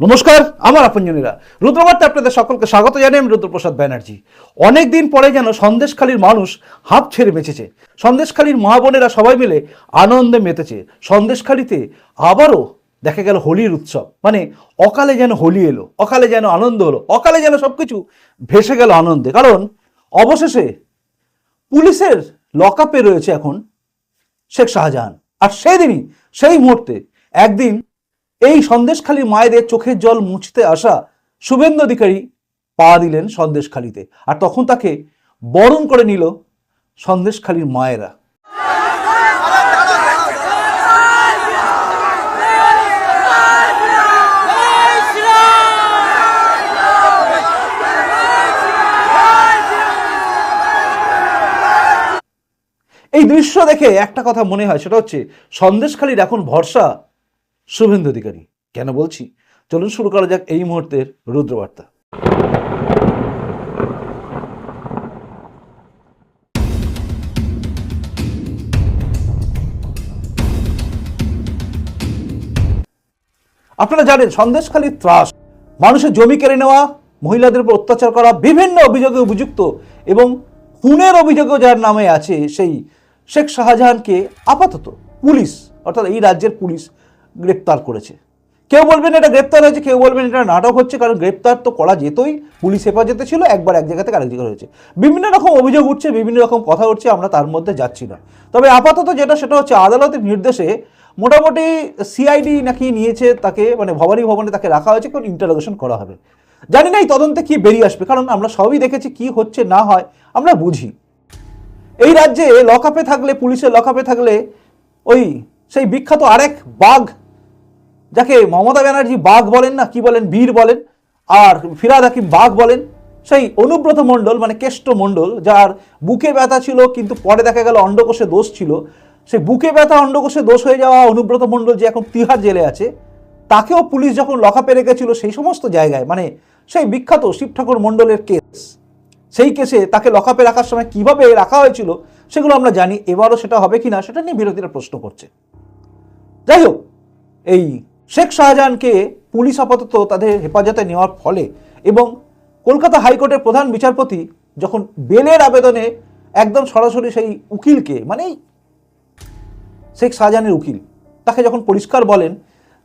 নমস্কার, আমার আপনজনীরা। রুদ্রবার্তে আপনাদের সকলকে স্বাগত জানাই আমি রুদ্রপ্রসাদ ব্যানার্জি। অনেকদিন পরে যেন সন্দেশখালীর মানুষ হাঁপ ছেড়ে বেঁচেছে। সন্দেশখালীর মা বোনেরা সবাই মিলে আনন্দে মেতেছে। সন্দেশখালীতে আবারও দেখা গেল হোলির উৎসব। মানে অকালে যেন হোলি এলো, অকালে যেন আনন্দ হলো, অকালে যেন সব কিছু ভেসে গেল আনন্দে। কারণ অবশেষে পুলিশের লকআপে রয়েছে এখন শেখ শাহজাহান। আর সেদিনই, সেই মুহূর্তে একদিন এই সন্দেশখালী মায়েদের চোখের জল মুছতে আসা শুভেন্দু অধিকারী পা দিলেন সন্দেশখালীতে আর তখন তাকে বরণ করে নিল সন্দেশখালীর মায়েরা। এই দৃশ্য দেখে একটা কথা মনে হয়, সেটা হচ্ছে সন্দেশখালীর এখন ভরসা শুভেন্দু অধিকারী, কেন বলছি? চলুন শুরু করা যাক এই মুহূর্তের রুদ্রবার্তা। আপনারা জানেন, সন্দেশখালী ত্রাস, মানুষের জমি কেড়ে নেওয়া, মহিলাদের উপর অত্যাচার করা, বিভিন্ন অভিযোগে অভিযুক্ত এবং খুনের অভিযোগও যার নামে আছে সেই শেখ শাহজাহানকে আপাতত পুলিশ, অর্থাৎ এই রাজ্যের পুলিশ গ্রেপ্তার করেছে। কেউ বলবেন এটা গ্রেপ্তার হয়েছে, কেউ বলবেন এটা নাটক হচ্ছে, কারণ গ্রেপ্তার তো করা যেতই। পুলিশ হেফাজতে ছিল, একবার এক জায়গা থেকে আরেক জায়গায় হয়েছে। বিভিন্ন রকম অভিযোগ উঠছে, বিভিন্ন রকম কথা উঠছে, আমরা তার মধ্যে যাচ্ছি না। তবে আপাতত যেটা, সেটা হচ্ছে আদালতের নির্দেশে মোটামুটি সিআইডি নাকি নিয়েছে তাকে মানে ভবানী ভবনে তাকে রাখা হয়েছে কোন ইন্টারোগেশন করা হবে। জানি না এই তদন্তে কি বেরিয়ে আসবে, কারণ আমরা সবই দেখেছি কি হচ্ছে, না হয়, আমরা বুঝি। এই রাজ্যে লকআপে থাকলে, পুলিশের লকআপে থাকলে ওই সেই বিখ্যাত আরেক বাঘ যাকে মমতা ব্যানার্জি বাঘ বলেন না, কি বলেন, বীর বলেন, আর ফিরাদ হাকিম বাঘ বলেন, সেই অনুব্রত মণ্ডল মানে কেষ্ট মণ্ডল, যার বুকে ব্যথা ছিল, কিন্তু পরে দেখা গেল অন্ডকোষে দোষ ছিল, সেই বুকে ব্যথা, অন্ডকোষে দোষ হয়ে যাওয়া অনুব্রত মণ্ডল যে এখন তিহার জেলে আছে, তাকেও পুলিশ যখন লকআপে রেখেছিল সেই সমস্ত জায়গায় মানে সেই বিখ্যাত শিব ঠাকুর মণ্ডলের কেস, সেই কেসে তাকে লকআপে রাখার সময় কীভাবে রাখা হয়েছিল, সেগুলো আমরা জানি, এবারও সেটা হবে কিনা, সেটা নিয়ে বিরোধীরা প্রশ্ন করছে। যাই হোক, এই শেখ শাহজাহানকে পুলিশ আপাতত তাদের হেফাজতে নেওয়ার ফলে এবং কলকাতা হাইকোর্টের প্রধান বিচারপতি যখন বেলের আবেদনে একদম সরাসরি সেই উকিলকে মানে শেখ শাহজাহানের উকিল, তাকে যখন পরিষ্কার বলেন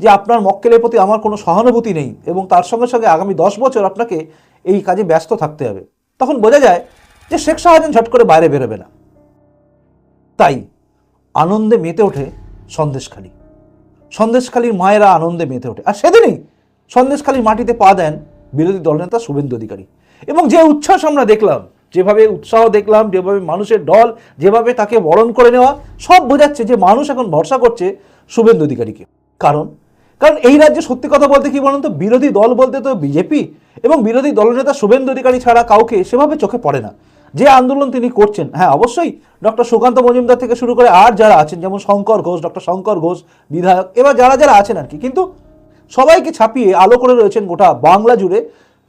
যে আপনার মক্কেলের প্রতি আমার কোনো সহানুভূতি নেই এবং তার সঙ্গে সঙ্গে আগামী দশ বছর আপনাকে এই কাজে ব্যস্ত থাকতে হবে, তখন বোঝা যায় যে শেখ শাহজাহান ঝট করে বাইরে বেরোবে না। তাই আনন্দে মেতে ওঠে সন্দেশখালী। সন্দেশখালীর মায়েরা আনন্দে মেতে ওঠে। আর সেদিনই সন্দেশখালীর মাটিতে পা দেন বিরোধী দলনেতা শুভেন্দু অধিকারী। এবং যে উচ্ছ্বাস আমরা দেখলাম, যেভাবে উৎসাহ দেখলাম, যেভাবে মানুষের ঢল যেভাবে তাকে বরণ করে নেওয়া, সব বোঝাচ্ছে যে মানুষ এখন ভরসা করছে শুভেন্দু অধিকারীকে। কারণ কারণ এই রাজ্যে সত্যি কথা বলতে কি বলুন তো? বিরোধী দল বলতে তো বিজেপি এবং বিরোধী দলনেতা শুভেন্দু অধিকারী ছাড়া কাউকে সেভাবে চোখে পড়ে না। যে আন্দোলন তিনি করছেন হ্যাঁ অবশ্যই ডক্টর সুকান্ত মজুমদার থেকে শুরু করে আর যারা আছেন, যেমন শঙ্কর ঘোষ, ডক্টর শঙ্কর ঘোষ, বিধায়ক, এবার যারা যারা আছেন আর কি, কিন্তু সবাইকে ছাপিয়ে আলো করে রয়েছেন গোটা বাংলা জুড়ে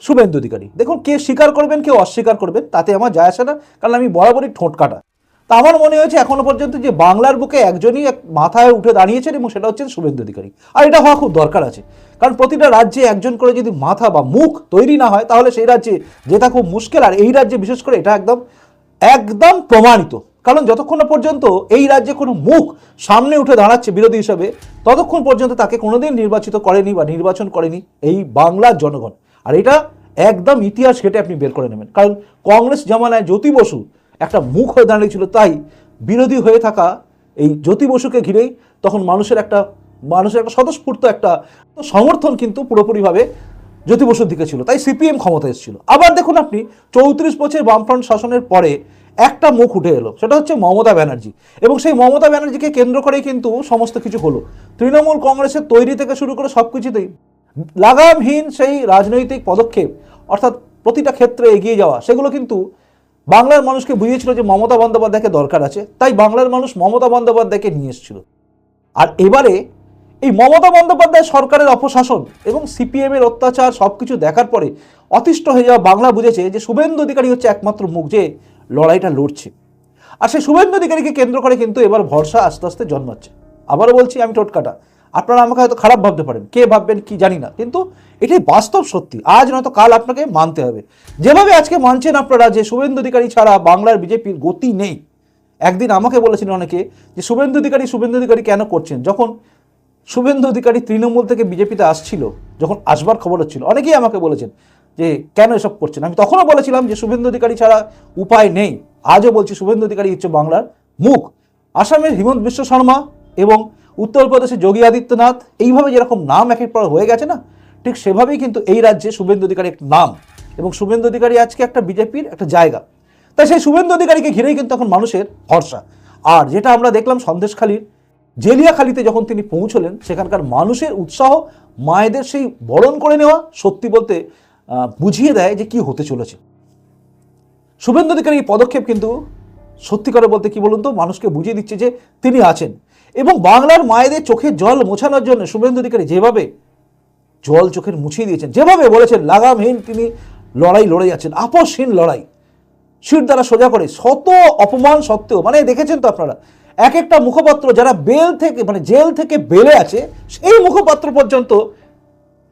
শুভেন্দু অধিকারী। দেখুন, কে স্বীকার করবেন কেউ অস্বীকার করবেন, তাতে আমার যায় আসে না, কারণ আমি বরাবরই ঠোঁট কাটা। তা আমার মনে হয়েছে এখনও পর্যন্ত যে বাংলার বুকে একজনই এক মাথায় উঠে দাঁড়িয়েছেন এবং সেটা হচ্ছেন শুভেন্দু অধিকারী। আর এটা হওয়া খুব দরকার আছে। কারণ প্রতিটা রাজ্যে একজন করে যদি মাথা বা মুখ তৈরি না হয়, তাহলে সেই রাজ্যে যেটা খুব মুশকিল, আর এই রাজ্যে বিশেষ করে এটা একদম একদম প্রমাণিত। কারণ যতক্ষণ না পর্যন্ত এই রাজ্যে কোনো মুখ সামনে উঠে দাঁড়াচ্ছে বিরোধী হিসাবে, ততক্ষণ পর্যন্ত তাকে কোনোদিন নির্বাচিত করেনি বা নির্বাচন করেনি এই বাংলার জনগণ। আর এটা একদম ইতিহাস ঘেটে আপনি বের করে নেবেন। কারণ কংগ্রেস জামানায় জ্যোতি বসু একটা মুখ হয়ে দাঁড়িয়েছিল তাই বিরোধী হয়ে থাকা এই জ্যোতি বসুকে ঘিরেই তখন মানুষের একটা মানুষের একটা স্বতঃস্ফূর্ত একটা সমর্থন কিন্তু পুরোপুরিভাবে জ্যোতি বসুর দিকে ছিল। তাই সিপিএম ক্ষমতা এসেছিল। আবার দেখুন আপনি, চৌত্রিশ বছর বামফ্রন্ট শাসনের পরে একটা মুখ উঠে এলো, সেটা হচ্ছে মমতা ব্যানার্জি। এবং সেই মমতা ব্যানার্জিকে কেন্দ্র করেই কিন্তু সমস্ত কিছু হলো। তৃণমূল কংগ্রেসের তৈরি থেকে শুরু করে সব কিছুতেই লাগামহীন সেই রাজনৈতিক পদক্ষেপ, অর্থাৎ প্রতিটা ক্ষেত্রে এগিয়ে যাওয়া, সেগুলো কিন্তু বাংলার মানুষকে বুঝিয়েছিল যে মমতা বন্দ্যোপাধ্যায়কে দরকার আছে, তাই বাংলার মানুষ মমতা বন্দ্যোপাধ্যায়কে নিয়ে এসেছিল। আর এবারে এই মমতা বন্দ্যোপাধ্যায় সরকারের অপশাসন এবং সিপিএম এর অত্যাচার সব কিছু দেখার পরে অতিষ্ঠ হয়ে যাওয়া বাংলা বুঝেছে যে শুভেন্দু অধিকারী হচ্ছে একমাত্র মুখ যে লড়াইটা লড়ছে। আর সেই শুভেন্দু অধিকারীকে কেন্দ্র করে কিন্তু এবার ভরসা আস্তে আস্তে জন্মাচ্ছে। আবারও বলছি, আমি টোটকাটা আপনারা আমাকে হয়তো খারাপ ভাবতে পারেন। কে ভাববেন, কি জানি না। কিন্তু এটাই বাস্তব সত্যি। আজ নয়তো কাল আপনাকে মানতে হবে। যেভাবে আজকে মানছেন আপনারা যে শুভেন্দু অধিকারী ছাড়া বাংলার বিজেপির গতি নেই। একদিন আমাকে বলেছিলেন অনেকে যে, শুভেন্দু অধিকারী শুভেন্দু অধিকারী কেন করছেন? যখন শুভেন্দু অধিকারী তৃণমূল থেকে বিজেপিতে আসছিল, যখন আসবার খবর হচ্ছিল, অনেকেই আমাকে বলেছেন যে, কেন এসব করছেন? আমি তখনও বলেছিলাম যে, শুভেন্দু অধিকারী ছাড়া উপায় নেই। আজও বলছি, শুভেন্দু অধিকারী হচ্ছে বাংলার মুখ। আসামের হিমন্ত বিশ্ব শর্মা এবং উত্তরপ্রদেশের যোগী আদিত্যনাথ, এইভাবে যেরকম নাম একের পর হয়ে গেছে না, ঠিক সেভাবেই কিন্তু এই রাজ্যে শুভেন্দু অধিকারী একটা নাম এবং শুভেন্দু অধিকারী আজকে একটা বিজেপির একটা জায়গা। তাই সেই শুভেন্দু অধিকারীকে ঘিরেই কিন্তু এখন মানুষের ভরসা। আর যেটা আমরা দেখলাম সন্দেশখালীর জেলিয়াখালীতে যখন তিনি পৌঁছলেন, সেখানকার মানুষের উৎসাহ, মায়েদের সেই বরণ করে নেওয়া সত্যি বলতে বুঝিয়ে দেয় যে কি হতে চলেছে। শুভেন্দু অধিকারী এই পদক্ষেপ কিন্তু সত্যি করে বলতে কি বলুন তো, মানুষকে বুঝিয়ে দিচ্ছে যে তিনি আছেন। এবং বাংলার মায়েদের চোখের জল মোছানোর জন্য শুভেন্দু অধিকারী যেভাবে জল চোখের মুছিয়ে দিয়েছেন, যেভাবে বলেছেন, লাগামহীন তিনি লড়াই লড়ে যাচ্ছেন আপসহীন লড়াই। শির দ্বারা সোজা করে শত অপমান সত্ত্বেও মানে দেখেছেন তো আপনারা এক একটা মুখপাত্র যারা বেল থেকে মানে জেল থেকে বেলে আছে, সেই মুখপাত্র পর্যন্ত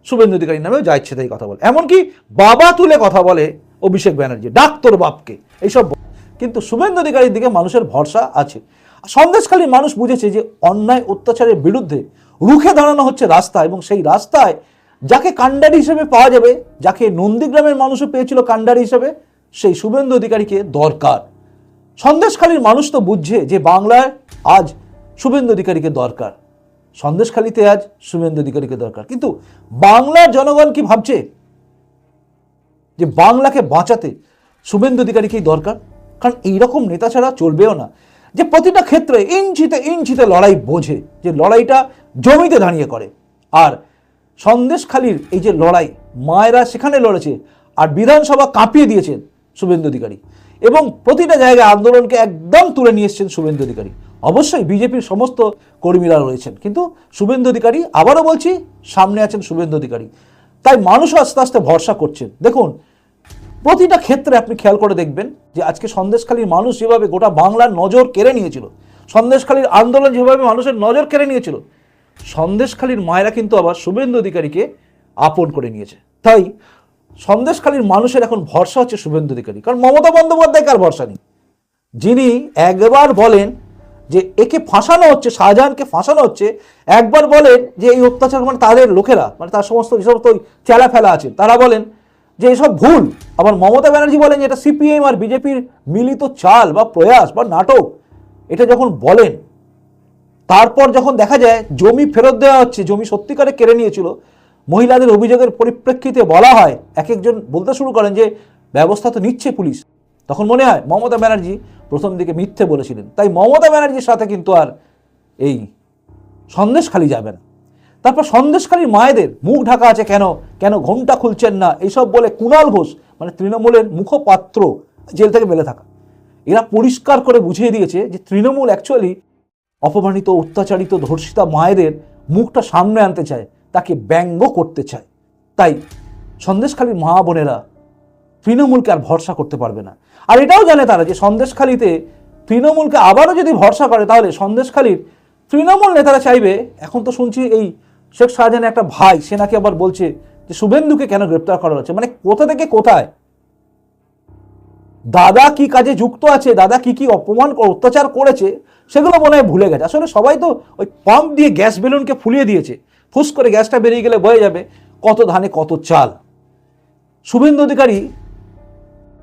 শুভেন্দু অধিকারীর নামেও যা ইচ্ছে তাই কথা বলে। এমনকি বাবা তুলে কথা বলে অভিষেক ব্যানার্জি, ডাক্তার বাপকে, এইসব কিন্তু শুভেন্দু অধিকারীর দিকে মানুষের ভরসা আছে। সন্দেশখালী মানুষ বুঝেছে যে অন্যায় অত্যাচারের বিরুদ্ধে রুখে দাঁড়ানো হচ্ছে রাস্তা এবং সেই রাস্তায় যাকে কাণ্ডারি হিসেবে পাওয়া যাবে, যাকে নন্দীগ্রামের মানুষও পেয়েছিল কাণ্ডারি হিসেবে, সেই শুভেন্দু অধিকারীকে দরকার। সন্দেশখালীর মানুষ তো বুঝছে যে বাংলায় আজ শুভেন্দু অধিকারীকে দরকার। সন্দেশখালীতে আজ শুভেন্দু অধিকারীকে দরকার। কিন্তু বাংলার জনগণ কি ভাবছে? যে বাংলাকে বাঁচাতে শুভেন্দু অধিকারীকেই দরকার? কারণ এইরকম নেতা ছাড়া চলবেও না। যে প্রতিটা ক্ষেত্রে ইঞ্চিতে ইঞ্চিতে লড়াই বোঝে, যে লড়াইটা জমিতে দাঁড়িয়ে করে। আর সন্দেশখালীর এই যে লড়াই, মায়েরা সেখানে লড়েছে আর বিধানসভা কাঁপিয়ে দিয়েছেন শুভেন্দু অধিকারী। এবং প্রতিটা জায়গায় আন্দোলনকে একদম তুলে নিয়ে এসেছেন শুভেন্দু অধিকারী। অবশ্যই বিজেপির সমস্ত কর্মীরা রয়েছেন, কিন্তু শুভেন্দু অধিকারী, আবারও বলছি, সামনে আছেন শুভেন্দু অধিকারী। তাই মানুষও আস্তে আস্তে ভরসা করছেন। দেখুন প্রতিটা ক্ষেত্রে আপনি খেয়াল করে দেখবেন যে আজকে সন্দেশখালীর মানুষ যেভাবে গোটা বাংলার নজর কেড়ে নিয়েছিল, সন্দেশখালীর আন্দোলন যেভাবে মানুষের নজর কেড়ে নিয়েছিল, সন্দেশখালীর মায়েরা কিন্তু আবার শুভেন্দু অধিকারীকে আপন করে নিয়েছে। তাই সন্দেশখালীর মানুষের এখন ভরসা হচ্ছে শুভেন্দু অধিকারী, কারণ মমতা বন্দ্যোপাধ্যায় কার ভরসা নেই? যিনি একবার বলেন যে একে ফাঁসানো হচ্ছে, শাহজাহানকে ফাঁসানো হচ্ছে, একবার বলেন যে এই অত্যাচার মানে তাদের লোকেরা মানে তার সমস্ত যে সমস্ত চেলা ফেলা আছেন তারা বলেন যে এসব ভুল, আবার মমতা ব্যানার্জি বলেন যে এটা সিপিএম আর বিজেপির মিলিত চাল বা প্রয়াস বা নাটক, এটা যখন বলেন, তারপর যখন দেখা যায় জমি ফেরত দেওয়া হচ্ছে, জমি সত্যিকারে কেড়ে নিয়েছিল, মহিলাদের অভিযোগের পরিপ্রেক্ষিতে বলা হয়, এক একজন বলতে শুরু করেন যে ব্যবস্থা তো নিচ্ছে পুলিশ। তখন মনে হয় মমতা ব্যানার্জি প্রথম দিকে মিথ্যে বলেছিলেন। তাই মমতা ব্যানার্জির সাথে কিন্তু আর এই সন্দেশ খালি যাবে না। তারপর সন্দেশখালীর মায়েদের মুখ ঢাকা আছে কেন? কেন ঘোমটা খুলছেন না? এইসব বলে কুণাল ঘোষ মানে তৃণমূলের মুখপাত্র, জেল থেকে বেলে থাকা। এরা পরিষ্কার করে বুঝিয়ে দিয়েছে যে তৃণমূল অ্যাকচুয়ালি অপমানিত, অত্যাচারিত, ধর্ষিতা মায়েদের মুখটা সামনে আনতে চায়, তাকে ব্যঙ্গ করতে চায়। তাই সন্দেশখালীর মা বোনেরা তৃণমূলকে আর ভরসা করতে পারবে না। আর এটাও জানে তারা যে সন্দেশখালীতে তৃণমূলকে আবারও যদি ভরসা করে, তাহলে সন্দেশখালীর তৃণমূল নেতারা চাইবে, এখন তো শুনছি এই শেখ শাহজাহানের একটা ভাই, সে নাকি আবার বলছে যে শুভেন্দুকে কেন গ্রেপ্তার করা হচ্ছে? মানে কোথা থেকে কোথায়? দাদা কি কাজে যুক্ত আছে? দাদা কি কি অপমান অত্যাচার করেছে? সেগুলো মনে হয় ভুলে গেছে। আসলে সবাই তো ওই পাম্প দিয়ে গ্যাস বেলুনকে ফুলিয়ে দিয়েছে। ফুস করে গ্যাসটা বেরিয়ে গেলে বয়ে যাবে। কত ধানে কত চাল। শুভেন্দু অধিকারী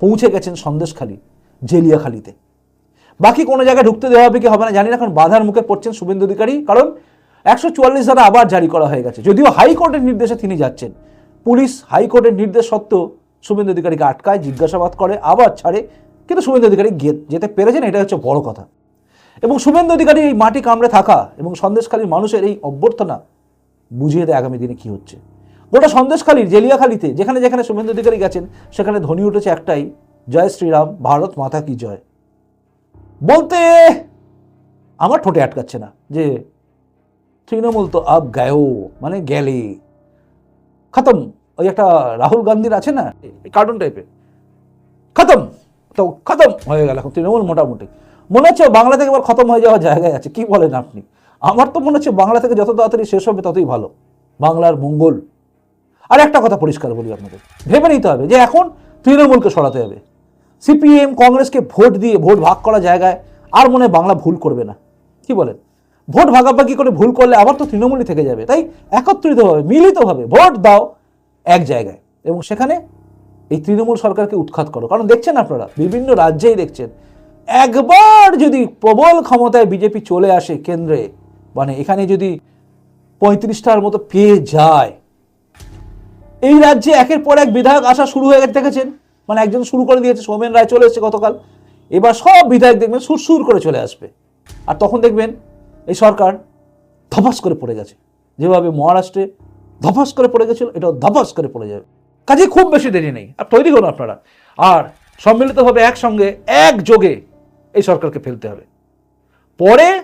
পৌঁছে গেছেন সন্দেশখালী, জেলিয়াখালীতে। বাকি কোনো জায়গায় ঢুকতে দেওয়া হবে কি হবে না জানি না, এখন বাধার মুখে পড়ছেন শুভেন্দু অধিকারী। কারণ একশো চুয়াল্লিশ ধারা আবার জারি করা হয়ে গেছে। যদিও হাইকোর্টের নির্দেশে তিনি যাচ্ছেন। পুলিশ হাইকোর্টের নির্দেশ সত্ত্বেও শুভেন্দু অধিকারীকে আটকায়, জিজ্ঞাসাবাদ করে, আবার ছাড়ে। কিন্তু শুভেন্দু অধিকারী যেতে পেরেছেন এটা হচ্ছে বড় কথা। এবং শুভেন্দু অধিকারী এই মাটি কামড়ে থাকা এবং সন্দেশখালীর মানুষের এই অভ্যর্থনা বুঝিয়ে দেয় আগামী দিনে কি হচ্ছে। গোটা সন্দেশখালীর জেলিয়াখালীতে, যেখানে যেখানে শুভেন্দু অধিকারী গেছেন, সেখানে ধ্বনি উঠেছে একটাই, জয় শ্রীরাম, ভারত মাতা কি জয়? বলতে আমার ঠোঁটে আটকাচ্ছে না যে তৃণমূল তো আব গায়ো মানে গেলে। খতম। ওই একটা রাহুল গান্ধীর আছে না? কার্টুন টাইপের খতম। তো খতম হয়ে গেল এখন তৃণমূল মোটামুটি। মনে হচ্ছে বাংলা থেকে এবার খতম হয়ে যাওয়ার জায়গায় আছে কি বলেন আপনি? আমার তো মনে হচ্ছে বাংলা থেকে যত তাড়াতাড়ি শেষ হবে ততই ভালো। বাংলার মঙ্গল। আর একটা কথা পরিষ্কার বলি আপনাদের। ভেবে নিতে হবে যে এখন তৃণমূলকে সরাতে হবে। সিপিএম কংগ্রেসকে ভোট দিয়ে ভোট ভাগ করা জায়গায় আর মনে হয় বাংলা ভুল করবে না। কি বলেন? ভোট ভাগাভাগি করে ভুল করলে আবার তো তৃণমূলই থেকে যাবে, তাই একত্রিতভাবে মিলিতভাবে ভোট দাও এক জায়গায় এবং সেখানে এই তৃণমূল সরকারকে উৎখাত করো। কারণ দেখছেন আপনারা, বিভিন্ন রাজ্যেই দেখছেন, একবার যদি প্রবল ক্ষমতায় বিজেপি চলে আসে কেন্দ্রে মানে এখানে যদি পঁয়ত্রিশটার মতো পেয়ে যায়, এই রাজ্যে একের পর এক বিধায়ক আসা শুরু হয়ে গেছে, দেখেছেন? মানে একজন শুরু করে দিয়েছে, সৌমেন রায় চলে এসেছে গতকাল, এবার সব বিধায়ক দেখবেন সুরসুর করে চলে আসবে। আর তখন দেখবেন এই সরকার ধপাস করে পড়ে গেছে। যেভাবে মহারাষ্ট্রে ধপাস করে পড়ে গেছিল, এটাও ধপাস করে পড়ে যাবে। কাজে খুব বেশি দেরি নেই, আর তৈরি করুন আপনারা। আর সম্মিলিতভাবে একসঙ্গে, একযোগে এই সরকারকে ফেলতে হবে। পরে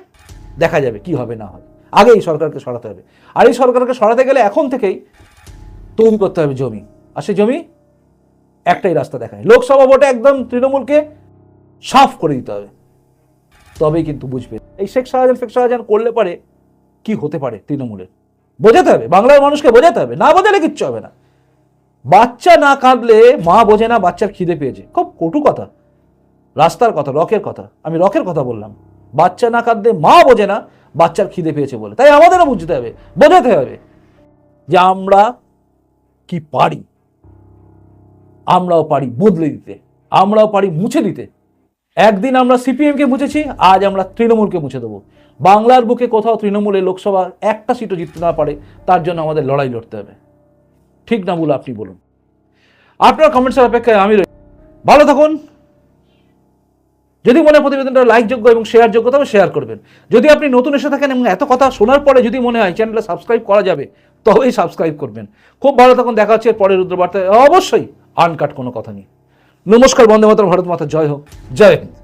দেখা যাবে কি হবে, না হবে। আগে এই সরকারকে সরাতে হবে। আর এই সরকারকে সরাতে গেলে এখন থেকেই তৈরি করতে হবে জমি। আর সেই জমি একটাই রাস্তা দেখায়। লোকসভা ভোটে একদম তৃণমূলকে সাফ করে দিতে হবে। তবেই কিন্তু বুঝবে। এই শেখ শাহজাহান শেখ শাহজাহান করলে পারে কি হতে পারে তৃণমূলের? বোঝাতে হবে। বাংলার মানুষকে বোঝাতে হবে। না বোঝালে কিচ্ছু হবে না। বাচ্চা না কাঁদলে মা বোঝে না বাচ্চার খিদে পেয়েছে। খুব কটু কথা। রাস্তার কথা, রকের কথা। আমি রকের কথা বললাম। বাচ্চা না কাঁদলে মা বোঝে না বাচ্চার খিদে পেয়েছে বলে। তাই আমাদেরও বুঝতে হবে। বোঝাতে হবে যে আমরা কি পারি। আমরাও পারি বদলে দিতে। আমরাও পারি মুছে দিতে। একদিন আমরা সিপিএমকে মুছেছি, আজ আমরা তৃণমূলকে মুছে দেবো। বাংলার বুকে কোথাও তৃণমূলে লোকসভা একটা সিটও জিততে না পারে, তার জন্য আমাদের লড়াই লড়তে হবে। ঠিক না বলে আপনি বলুন। আপনার কমেন্টসের অপেক্ষায় আমি রই। ভালো থাকুন। যদি মনে প্রতিবেদনটা লাইকযোগ্য এবং শেয়ারযোগ্য তবে শেয়ার করবেন। যদি আপনি নতুন এসে থাকেন এবং এত কথা শোনার পরে যদি মনে হয় চ্যানেলটা সাবস্ক্রাইব করা যাবে, তবেই সাবস্ক্রাইব করবেন। খুব ভালো থাকুন, দেখা হচ্ছে পরের রুদ্রবার্তায়। অবশ্যই আনকাট কোনো কথা নেই। নমস্কার বন্দে মাতরম ভারত মাতা জয় হোক। জয়। হিন্দ